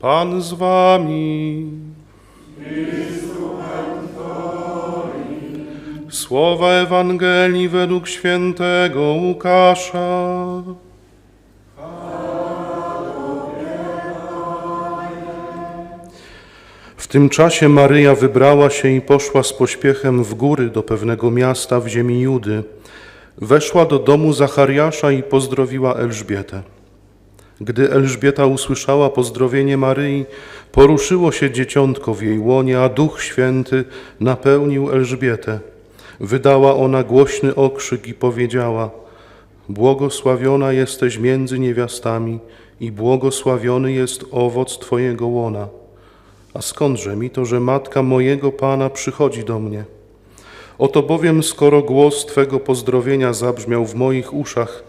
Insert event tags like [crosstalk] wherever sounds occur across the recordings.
Pan z wami. Słowa Ewangelii według świętego Łukasza. W tym czasie Maryja wybrała się i poszła z pośpiechem w góry do pewnego miasta w ziemi Judy. Weszła do domu Zachariasza i pozdrowiła Elżbietę. Gdy Elżbieta usłyszała pozdrowienie Maryi, poruszyło się dzieciątko w jej łonie, a Duch Święty napełnił Elżbietę. Wydała ona głośny okrzyk i powiedziała: Błogosławiona jesteś między niewiastami i błogosławiony jest owoc Twojego łona. A skądże mi to, że matka mojego Pana przychodzi do mnie? Oto bowiem, skoro głos Twego pozdrowienia zabrzmiał w moich uszach,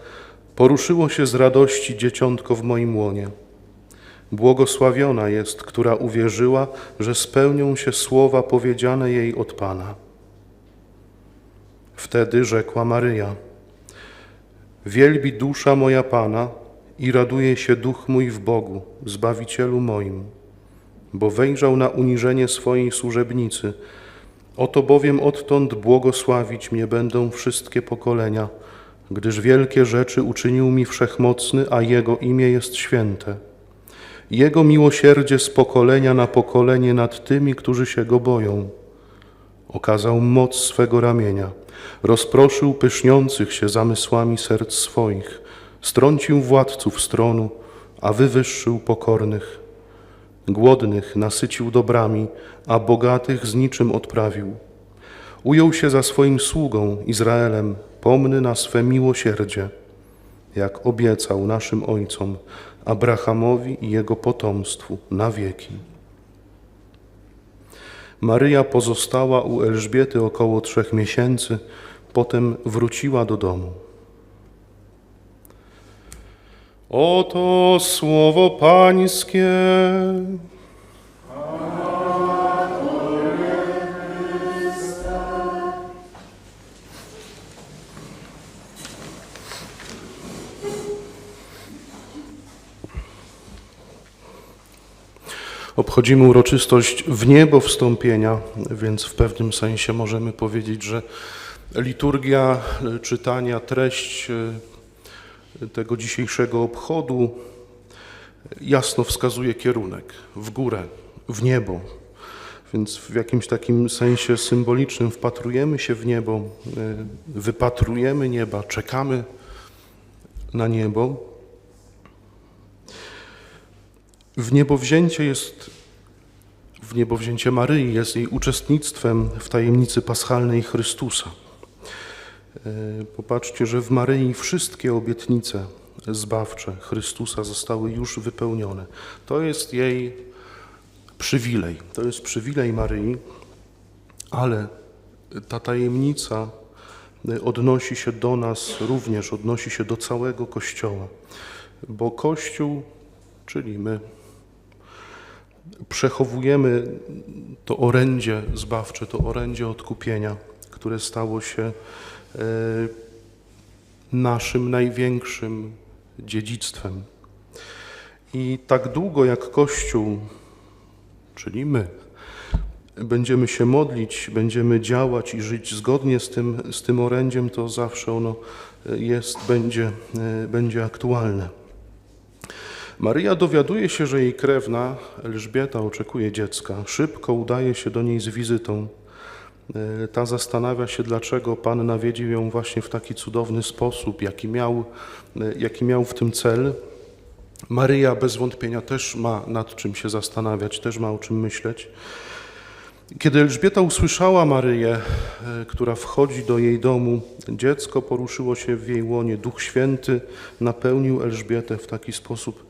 poruszyło się z radości dzieciątko w moim łonie. Błogosławiona jest, która uwierzyła, że spełnią się słowa powiedziane jej od Pana. Wtedy rzekła Maryja: Wielbi dusza moja Pana i raduje się duch mój w Bogu, Zbawicielu moim, bo wejrzał na uniżenie swojej służebnicy. Oto bowiem odtąd błogosławić mnie będą wszystkie pokolenia, gdyż wielkie rzeczy uczynił mi Wszechmocny, a Jego imię jest święte. Jego miłosierdzie z pokolenia na pokolenie nad tymi, którzy się Go boją. Okazał moc swego ramienia, rozproszył pyszniących się zamysłami serc swoich, strącił władców stronu, a wywyższył pokornych. Głodnych nasycił dobrami, a bogatych z niczym odprawił. Ujął się za swoim sługą Izraelem, pomny na swe miłosierdzie, jak obiecał naszym ojcom, Abrahamowi i jego potomstwu na wieki. Maryja pozostała u Elżbiety około trzech miesięcy, potem wróciła do domu. Oto słowo Pańskie. Obchodzimy uroczystość w niebo wstąpienia, więc w pewnym sensie możemy powiedzieć, że liturgia czytania, treść e, tego dzisiejszego obchodu jasno wskazuje kierunek w górę, w niebo. Więc w jakimś takim sensie symbolicznym wpatrujemy się w niebo, e, wypatrujemy nieba, czekamy na niebo. W niebowzięcie jest, w niebowzięcie Maryi jest jej uczestnictwem w tajemnicy paschalnej Chrystusa. E, Popatrzcie, że w Maryi wszystkie obietnice zbawcze Chrystusa zostały już wypełnione. To jest jej przywilej, to jest przywilej Maryi, ale ta tajemnica odnosi się do nas również, odnosi się do całego Kościoła, bo Kościół, czyli my, przechowujemy to orędzie zbawcze, to orędzie odkupienia, które stało się e, naszym największym dziedzictwem. I tak długo jak Kościół, czyli my, będziemy się modlić, będziemy działać i żyć zgodnie z tym, z tym orędziem, to zawsze ono jest, będzie, e, będzie aktualne. Maryja dowiaduje się, że jej krewna Elżbieta oczekuje dziecka. Szybko udaje się do niej z wizytą. E, Ta zastanawia się, dlaczego Pan nawiedził ją właśnie w taki cudowny sposób, jaki miał, e, jaki miał w tym cel. Maryja bez wątpienia też ma nad czym się zastanawiać, też ma o czym myśleć. Kiedy Elżbieta usłyszała Maryję, e, która wchodzi do jej domu, dziecko poruszyło się w jej łonie. Duch Święty napełnił Elżbietę w taki sposób,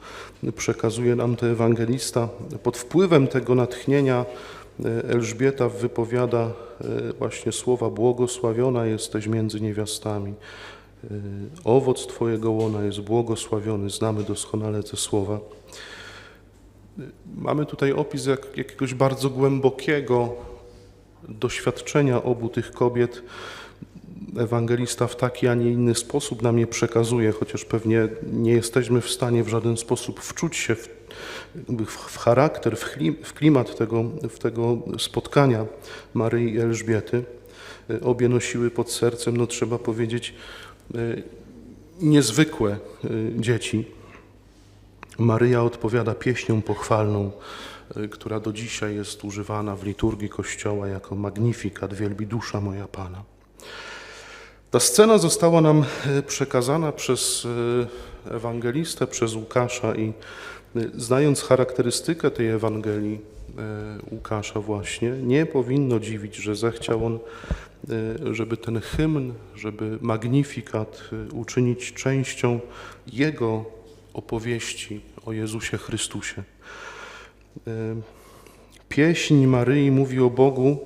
przekazuje nam to ewangelista. Pod wpływem tego natchnienia e, Elżbieta wypowiada e, właśnie słowa: Błogosławiona jesteś między niewiastami. Owoc Twojego łona jest błogosławiony. Znamy doskonale te słowa. Mamy tutaj opis jak, jakiegoś bardzo głębokiego doświadczenia obu tych kobiet, ewangelista w taki, a nie inny sposób nam je przekazuje, chociaż pewnie nie jesteśmy w stanie w żaden sposób wczuć się w, w, charakter, w, klimat tego, w tego spotkania Maryi i Elżbiety. Y, Obie nosiły pod sercem, no trzeba powiedzieć, y, niezwykłe y, dzieci. Maryja odpowiada pieśnią pochwalną, y, która do dzisiaj jest używana w liturgii Kościoła jako magnifikat, wielbi dusza moja Pana. Ta scena została nam y, przekazana przez y, ewangelistę, przez Łukasza i znając charakterystykę tej Ewangelii Łukasza właśnie, nie powinno dziwić, że zechciał on, żeby ten hymn, żeby magnifikat uczynić częścią jego opowieści o Jezusie Chrystusie. Pieśń Maryi mówi o Bogu,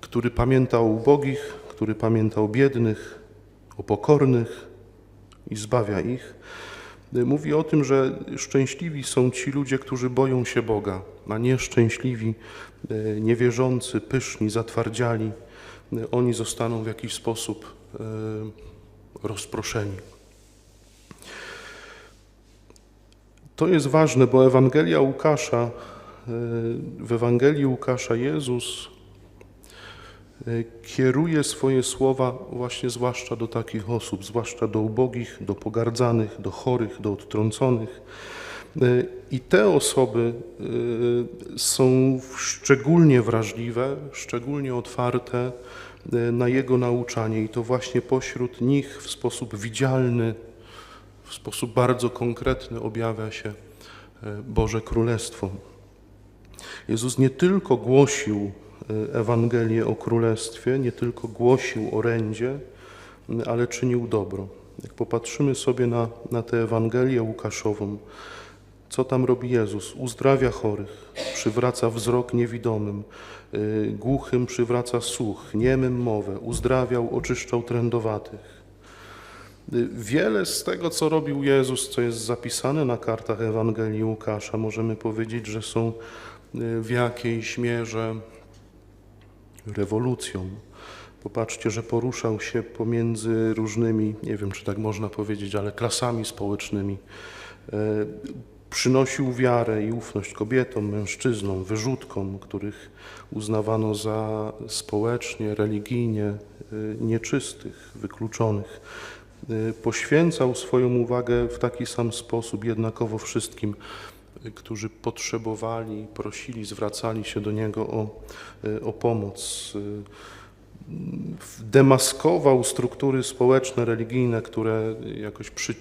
który pamięta o ubogich, który pamięta o biednych, o pokornych i zbawia ich. Mówi o tym, że szczęśliwi są ci ludzie, którzy boją się Boga, a nieszczęśliwi, y, niewierzący, pyszni, zatwardziali. y, Oni zostaną w jakiś sposób y, rozproszeni. To jest ważne, bo Ewangelia Łukasza, y, w Ewangelii Łukasza Jezus y, kieruje swoje słowa właśnie zwłaszcza do takich osób, zwłaszcza do ubogich, do pogardzanych, do chorych, do odtrąconych. Y, I te osoby są szczególnie wrażliwe, szczególnie otwarte na Jego nauczanie i to właśnie pośród nich w sposób widzialny, w sposób bardzo konkretny objawia się e, Boże Królestwo. Jezus nie tylko głosił e, Ewangelię o Królestwie, nie tylko głosił orędzie, ale czynił dobro. Jak popatrzymy sobie na, na tę Ewangelię Łukaszową, co tam robi Jezus? Uzdrawia chorych, przywraca wzrok niewidomym, y, głuchym przywraca słuch, niemym mowę, uzdrawiał, oczyszczał trędowatych. Wiele z tego, co robił Jezus, co jest zapisane na kartach Ewangelii Łukasza, możemy powiedzieć, że są y, w jakiejś mierze rewolucją. Popatrzcie, że poruszał się pomiędzy różnymi, nie wiem czy tak można powiedzieć, ale klasami społecznymi. E, Przynosił wiarę i ufność kobietom, mężczyznom, wyrzutkom, których uznawano za społecznie, religijnie y, nieczystych, wykluczonych. Y, Poświęcał swoją uwagę w taki sam sposób jednakowo wszystkim, y, którzy potrzebowali, prosili, zwracali się do Niego o, y, o pomoc. Demaskował struktury społeczne, religijne, które jakoś przy,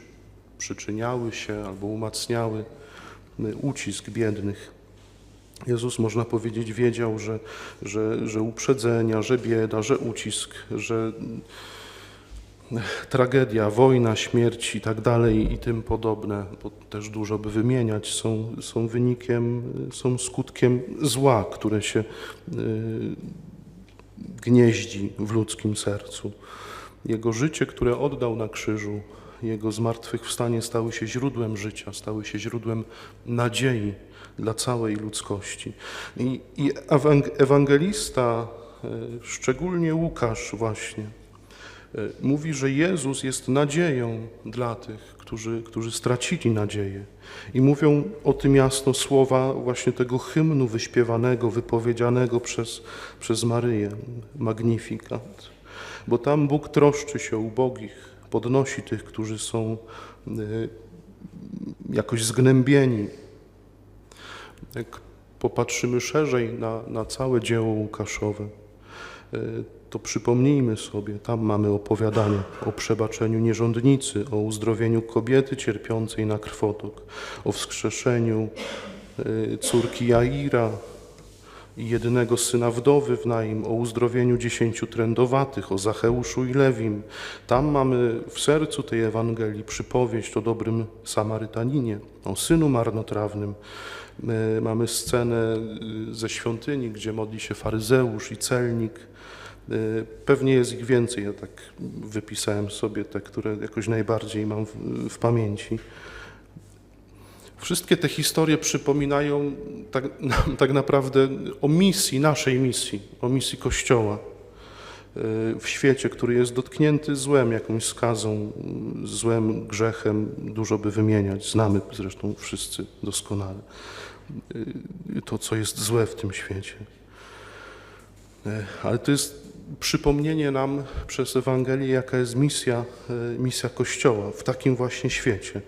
przyczyniały się albo umacniały ucisk biednych. Jezus, można powiedzieć, wiedział, że, że, że uprzedzenia, że bieda, że ucisk, że tragedia, wojna, śmierć i tak dalej i tym podobne, bo też dużo by wymieniać, są, są wynikiem, są skutkiem zła, które się y, gnieździ w ludzkim sercu. Jego życie, które oddał na krzyżu, jego zmartwychwstanie stały się źródłem życia, stały się źródłem nadziei dla całej ludzkości. I, i ewang- ewangelista, e, szczególnie Łukasz właśnie, mówi, że Jezus jest nadzieją dla tych, którzy, którzy stracili nadzieję. I mówią o tym jasno słowa właśnie tego hymnu wyśpiewanego, wypowiedzianego przez, przez Maryję, Magnifikat. Bo tam Bóg troszczy się ubogich, podnosi tych, którzy są y, jakoś zgnębieni. Jak popatrzymy szerzej na, na całe dzieło Łukaszowe, to przypomnijmy sobie, tam mamy opowiadanie o przebaczeniu nierządnicy, o uzdrowieniu kobiety cierpiącej na krwotok, o wskrzeszeniu y, córki Jaira i jedynego syna wdowy w Naim, o uzdrowieniu dziesięciu trędowatych, o Zacheuszu i Lewim. Tam mamy w sercu tej Ewangelii przypowieść o dobrym Samarytaninie, o synu marnotrawnym. My mamy scenę y, ze świątyni, gdzie modli się faryzeusz i celnik. Y, Pewnie jest ich więcej, ja tak wypisałem sobie te, które jakoś najbardziej mam w, w pamięci. Wszystkie te historie przypominają tak, [laughs] tak naprawdę o misji, naszej misji, o misji Kościoła. w świecie, który jest dotknięty złem, jakąś skazą, złem, grzechem, dużo by wymieniać. Znamy zresztą wszyscy doskonale y, to, co jest złe w tym świecie. E, Ale to jest przypomnienie nam przez Ewangelię, jaka jest misja, e, misja Kościoła w takim właśnie świecie.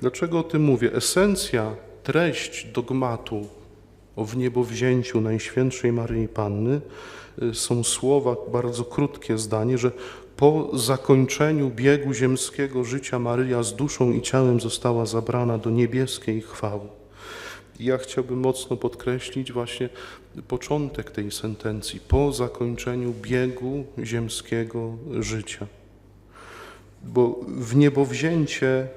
Dlaczego o tym mówię? Esencja, treść dogmatu o wniebowzięciu Najświętszej Maryi Panny y, są słowa, bardzo krótkie zdanie, że po zakończeniu biegu ziemskiego życia Maryja z duszą i ciałem została zabrana do niebieskiej chwały. I ja chciałbym mocno podkreślić właśnie początek tej sentencji po zakończeniu biegu ziemskiego życia. Bo wniebowzięcie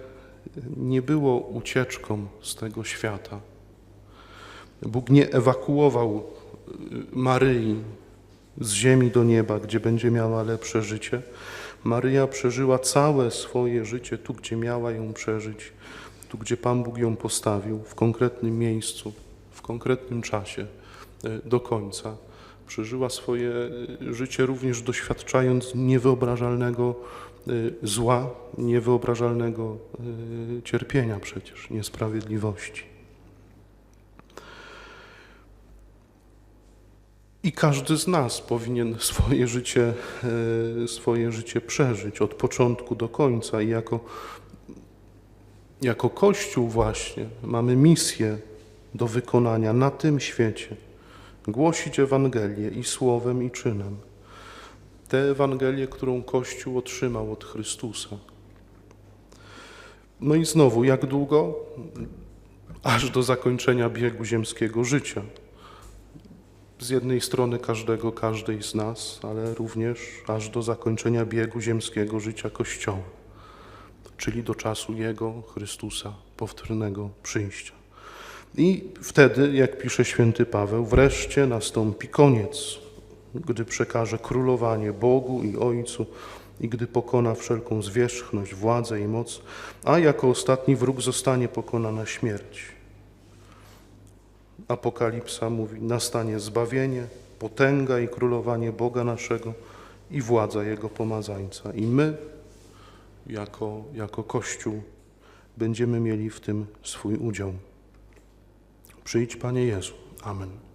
nie było ucieczką z tego świata. Bóg nie ewakuował y, Maryi z ziemi do nieba, gdzie będzie miała lepsze życie. Maryja przeżyła całe swoje życie tu, gdzie miała ją przeżyć, tu, gdzie Pan Bóg ją postawił, w konkretnym miejscu, w konkretnym czasie, y, do końca. Przeżyła swoje y, życie również doświadczając niewyobrażalnego zła, niewyobrażalnego cierpienia przecież, niesprawiedliwości. I każdy z nas powinien swoje życie, e, swoje życie przeżyć od początku do końca. I jako, jako Kościół właśnie mamy misję do wykonania na tym świecie. Głosić Ewangelię i słowem, i czynem. Tę Ewangelię, którą Kościół otrzymał od Chrystusa. No i znowu, jak długo? Aż do zakończenia biegu ziemskiego życia z jednej strony każdego, każdej z nas, ale również aż do zakończenia biegu ziemskiego życia Kościoła, czyli do czasu Jego, Chrystusa, powtórnego przyjścia. I wtedy, jak pisze święty Paweł, wreszcie nastąpi koniec, gdy przekaże królowanie Bogu i Ojcu i gdy pokona wszelką zwierzchność, władzę i moc, a jako ostatni wróg zostanie pokonana śmierć. Apokalipsa mówi: nastanie zbawienie, potęga i królowanie Boga naszego i władza Jego pomazańca. I my, jako, jako Kościół, będziemy mieli w tym swój udział. Przyjdź, Panie Jezu. Amen.